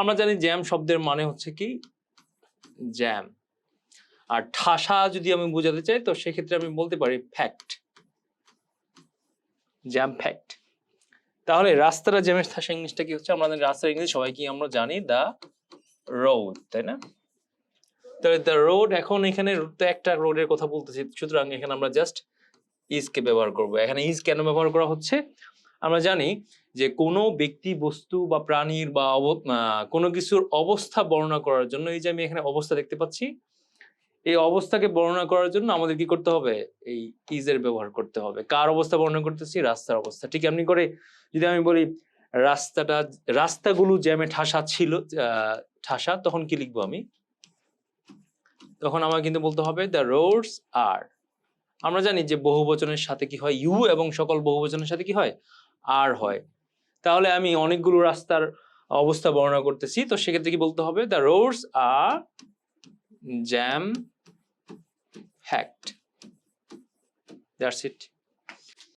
আমরা জানি জ্যাম শব্দের মানে হচ্ছে কি? জ্যাম আর ঠাসা যদি আমি বোঝাতে চাই, তো সেক্ষেত্রে আমি বলতে পারি ফ্যাক্ট জ্যাম ফ্যাক্ট তাহলে রাস্তাটা জ্যামের ঠাসা ইংলিশটা কি হচ্ছে? আমরা জানি রাস্তার ইংলিশ, সবাই কি আমরা জানি? দা রোড তাই না? তাহলে দ্য রোড এখন এখানে তো একটা রোডের কথা বলতেছি। সুতরাং এখানে আমরা জাস্ট ইজকে ব্যবহার করব। এখানে ইজ কেন ব্যবহার করা হচ্ছে? আমরা জানি যে কোনো ব্যক্তি, বস্তু বা প্রাণীর বা কোনো কিছুর অবস্থা বর্ণনা করার জন্য, এই যে আমি এখানে অবস্থা দেখতে পাচ্ছি, এই অবস্থাকে বর্ণনা করার জন্য আমাদের কি করতে হবে? এই ইজের ব্যবহার করতে হবে। কার অবস্থা বর্ণনা করতেছি? রাস্তার অবস্থা। ঠিক এমনি করে যদি আমি বলি রাস্তাটা, রাস্তাগুলো জ্যামে ঠাসা ছিল ঠাসা, তখন কি লিখব আমি? তখন আমার কিন্তু বলতে হবে দ্য রোডস আর আমরা জানি যে বহুবচনের সাথে কি হয়? ইউ এবং সকল বহুবচনের সাথে কি হয়? আর হয়। তাহলে আমি অনেকগুলো রাস্তার অবস্থা বর্ণনা করতেছি। তো সেক্ষেত্রে কি বলতে হবে? The roads R jam হ্যাক্ট that's it